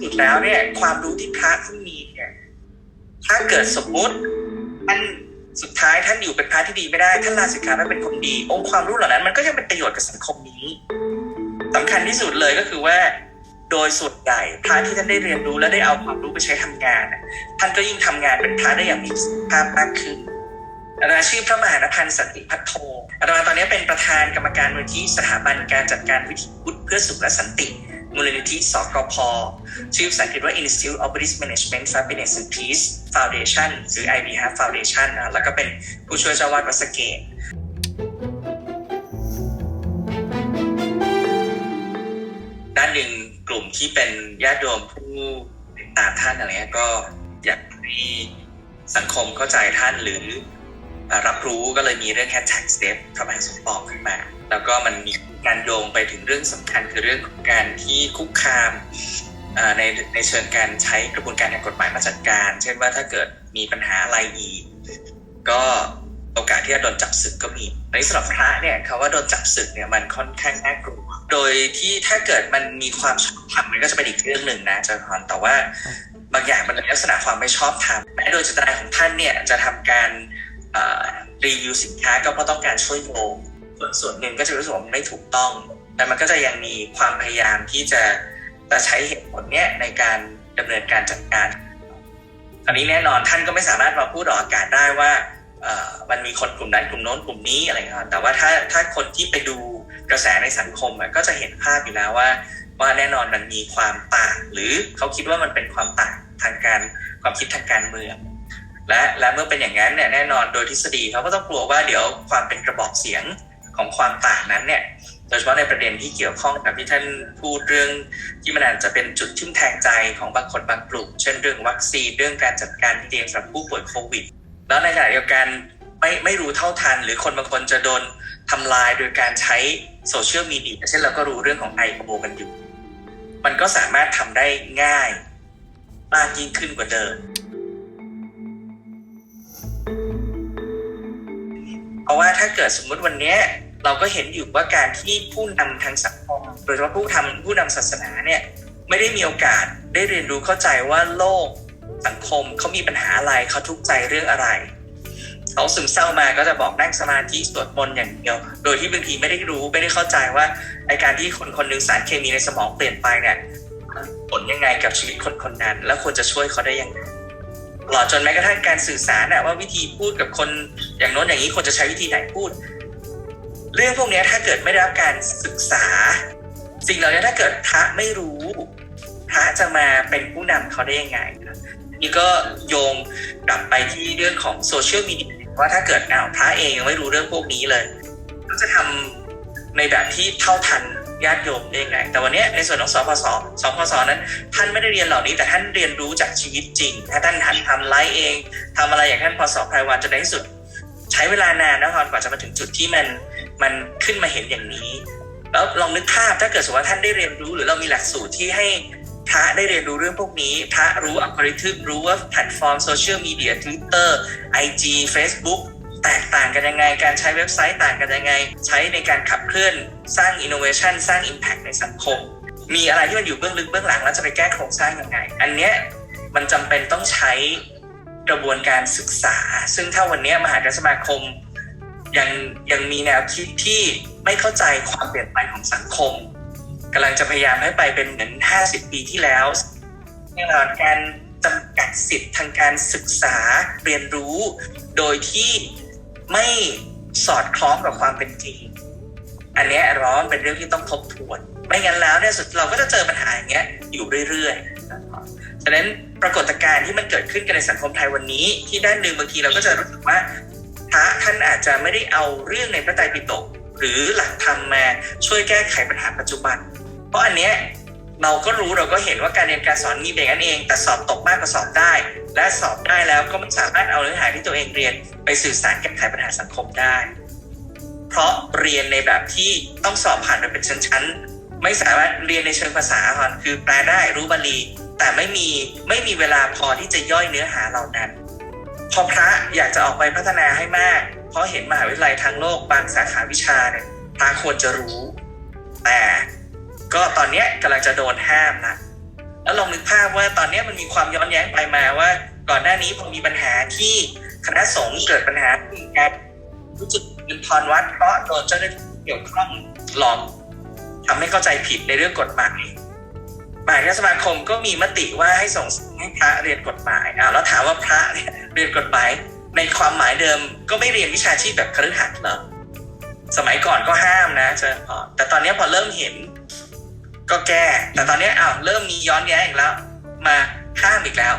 สุดแล้วเนี่ย ความรู้ที่พระท่านมีเนี่ย ถ้าเกิดสมมุติท่านสุดท้ายท่านอยู่เป็นพระที่ดีไม่ได้ท่านลาสิกขาไม่เป็นคนดี องค์ความรู้เหล่านั้น มันก็ยังเป็นประโยชน์กับสังคมนี้สำคัญที่สุดเลยก็คือว่า โดยส่วนใหญ่พระที่ท่านได้เรียนรู้และได้เอาความรู้ไปใช้ทำงานท่านก็ยิ่งทำงานเป็นพระได้อย่างมีประสิทธิภาพมากขึ้นอาจารย์ชื่อพระมหานพันธ์สันติพัทโทอาจารย์ตอนนี้เป็นประธานกรรมการมูลนิธิสถาบันการจัดการวิถีพุทธเพื่อสุขและสันติ มูลนิธิสกพชื่อภาษาอังกฤษว่า Institute of Buddhist Management for Happiness and Peace Foundation หรือ IBH Foundation นะแล้วก็เป็นผู้ช่วยเจ้าวาดวัดสเกตด้านหนึ่งกลุ่มที่เป็นญาติโยมผู้ติดตามท่านอะไรเงี้ยก็อยากให้สังคมเข้าใจท่านหรือ รับรู้ก็เลยมีเรื่อง hashtag step พระมหาสมปองขึ้นมา แล้วก็มันมีการโยงไปถึงเรื่องสำคัญคือเรื่องของการที่คุกคามในในเชิงการใช้กระบวนการทางกฎหมายมาจัดการ เช่นว่าถ้าเกิดมีปัญหาอะไรอีก ก็โอกาสที่จะโดนจับศึกก็มีในสำหรับพระเนี่ยคาว่าโดนจับศึกเนี่ยมันค่อนข้างน่ากลัว โดยที่ถ้าเกิดมันมีความชอบธรรมมันก็จะเป็นอีกเรื่องหนึ่งนะจารย์พรแต่ว่าบางอย่างมันมีลักษณะความไม่ชอบธรรมแม้โดยเจตนาของท่านเนี่ยจะทำการ รีวิวสินค้าก็เพราะต้องการช่วยโยมส่วนส่วนหนึ่งก็จะรู้สึกว่ามันไม่ถูกต้อง แต่มันก็จะยังมีความพยายามที่จะจะใช้เหตุผลเนี้ยในการดำเนินการจัดการอันนี้แน่นอนท่านก็ไม่สามารถมาพูดออกอากาศได้ว่ามันมีคนกลุ่มนั้นกลุ่มโน้นกลุ่มนี้อะไรอย่างเงี้ยแต่ว่าถ้าถ้าคนที่ไปดูกระแสในสังคมก็จะเห็นภาพอยู่แล้วว่า ว่าแน่นอนมันมีความต่าง หรือเขาคิดว่ามันเป็นความต่างทางการความคิดทางการเมือง และและเมื่อเป็นอย่างนั้นเนี่ยแน่นอนโดยทฤษฎีเขาก็ต้องกลัวว่าเดี๋ยวความเป็นกระบอกเสียงของความต่างนั้นเนี่ยโดยเฉพาะในประเด็นที่เกี่ยวข้องกับที่ท่านพูดเรื่องที่มันอาจจะเป็นจุดทิ่มแทงใจของบางคนบางกลุ่ม เช่นเรื่องวัคซีนเรื่องการจัดการเตียงสำหรับผู้ป่วยโควิด แล้วในขณะเดียวกันไม่ไม่รู้เท่าทัน หรือคนบางคนจะโดนทำลายโดยการใช้โซเชียลมีเดียเช่นเราก็รู้เรื่องของ I.O. กันอยู่ มันก็สามารถทำได้ง่ายมากยิ่งขึ้นกว่าเดิม ถ้าเกิดสมมุติวันนี้เราก็เห็นอยู่ว่าการที่ผู้นำทางสังคมโดยเฉพาะผู้ทำผู้นำศาสนาเนี่ยไม่ได้มีโอกาสได้เรียนรู้เข้าใจว่าโลกสังคมเขามีปัญหาอะไรเขาทุกข์ใจเรื่องอะไรเขาซึมเศร้ามาก็จะบอกนั่งสมาธิสวดมนต์อย่างเดียว โดยที่บางทีไม่ได้รู้ไม่ได้เข้าใจว่าไอการที่คนคนหนึ่งสารเคมีในสมองเปลี่ยนไปเนี่ยผลยังไงกับชีวิตคนคนนั้น แล้วควรจะช่วยเขาได้ยังไงตลอดจนแม้กระทั่งการสื่อสารน่ะว่าวิธีพูดกับคน อย่างโน้นอย่างนี้ควรจะใช้วิธีไหนพูด เรื่องพวกนี้ถ้าเกิดไม่ได้รับการศึกษา สิ่งเหล่านี้ถ้าเกิดพระไม่รู้พระจะมาเป็นผู้นำเขาได้ยังไงนี่ก็โยงกลับไปที่เรื่องของโซเชียลมีเดียว่าถ้าเกิดอ้าวพระเองยังไม่รู้เรื่องพวกนี้เลย ก็จะทำในแบบที่เท่าทันญาติโยมได้ยังไง แต่วันนี้ในส่วนของสพสสพสนั้น ท่านไม่ได้เรียนเหล่านี้ แต่ท่านเรียนรู้จากชีวิตจริง ถ้าท่านหัดทำไลฟ์เองทำอะไรอย่างท่านพศไพรวันจนในที่สุด ใช้เวลานานนะครับกว่าจะมาถึงจุดที่มันมันขึ้นมาเห็นอย่างนี้ แล้วลองนึกภาพถ้าเกิดสมมติว่าท่านได้เรียนรู้หรือเรามีหลักสูตรที่ให้พระได้เรียนรู้เรื่องพวกนี้ พระรู้อัลกอริทึมรู้ว่าแพลตฟอร์มโซเชียลมีเดียทวิตเตอร์ไอจีเฟซบุ๊กแตกต่างกันยังไง การใช้เว็บไซต์ต่างกันยังไง ใช้ในการขับเคลื่อนสร้างอินโนเวชันสร้าง Impact ในสังคม มีอะไรที่มันอยู่เบื้องลึกเบื้องหลังแล้วจะไปแก้โครงสร้างยังไง อันเนี้ยมันจำเป็นต้องใช้ กระบวนการศึกษา ซึ่งถ้าวันนี้มหาเถรสมาคมยังยังมีแนวคิดที่ไม่เข้าใจความเปลี่ยนแปของสังคมกำลังจะพยายามให้ไปเป็นเหมือน 50 ปีที่แล้วแน่อนการจำกัดสิทธิ์ทางการศึกษาเรียนรู้ โดยที่ไม่สอดคล้องกับความเป็นจริง อันนี้ร้อนเป็นเรื่องที่ต้องทบทวน ไม่งั้นแล้วเนี่ยสุดเราก็จะเจอปัญหาอย่างเงี้ยอยู่เรื่อยๆ นะครับฉะนั้นปรากฏการณ์ที่มันเกิดขึ้นกันในสังคมไทยวันนี้ ที่ด้านหนึ่งบางทีเราก็จะรู้สึกว่าพระท่านอาจจะไม่ได้เอาเรื่องในพระไตรปิฎกหรือหลักธรรมมาช่วยแก้ไขปัญหาปัจจุบัน เพราะอันเนี้ยเราก็รู้เราก็เห็นว่าการเรียนการสอนมีแบบนั้นเอง แต่สอบตกมากกว่าสอบได้ และสอบได้แล้วก็ไม่สามารถเอาเนื้อหาที่ตัวเองเรียนไปสื่อสารแก้ไขปัญหาสังคมได้ เพราะเรียนในแบบที่ต้องสอบผ่านไปเป็นชั้นๆไม่สามารถเรียนในเชิงภาษาก่อนคือแปลได้รู้บาลี แต่ไม่มีไม่มีเวลาพอที่จะย่อยเนื้อหาเหล่านั้น พอพระอยากจะออกไปพัฒนาให้มาก เพราะเห็นมหาวิทยาลัยทางโลกบางสาขาวิชาเนี่ยพระควรจะรู้ แต่ก็ตอนเนี้ยกำลังจะโดนห้ามนะแล้วลองนึกภาพว่าตอนนี้มันมีความย้อนแย้งไปมาว่า ก่อนหน้านี้พอมีปัญหาที่คณะสงฆ์เกิดปัญหาการรู้สึกเป็นทอนวัดเพราะโดนเจ้าหน้าที่เกี่ยวข้องหลอกทำให้เข้าใจผิดในเรื่องกฎหมาย มายสมาคมก็มีมติว่าให้ส่งให้พระเรียนกฎหมายอ่าแล้วถามว่าพระเนี่ยเรียนกฎหมายในความหมายเดิมก็ไม่เรียนวิชาชีพแบบคฤหัสถ์เหรอสมัยก่อนก็ห้ามนะเชิญพอแต่ตอนนี้พอเริ่มเห็น ก็แก้ แต่ตอนนี้อ้าวเริ่มมีย้อนแย้งอีกแล้ว มาห้ามอีกแล้ว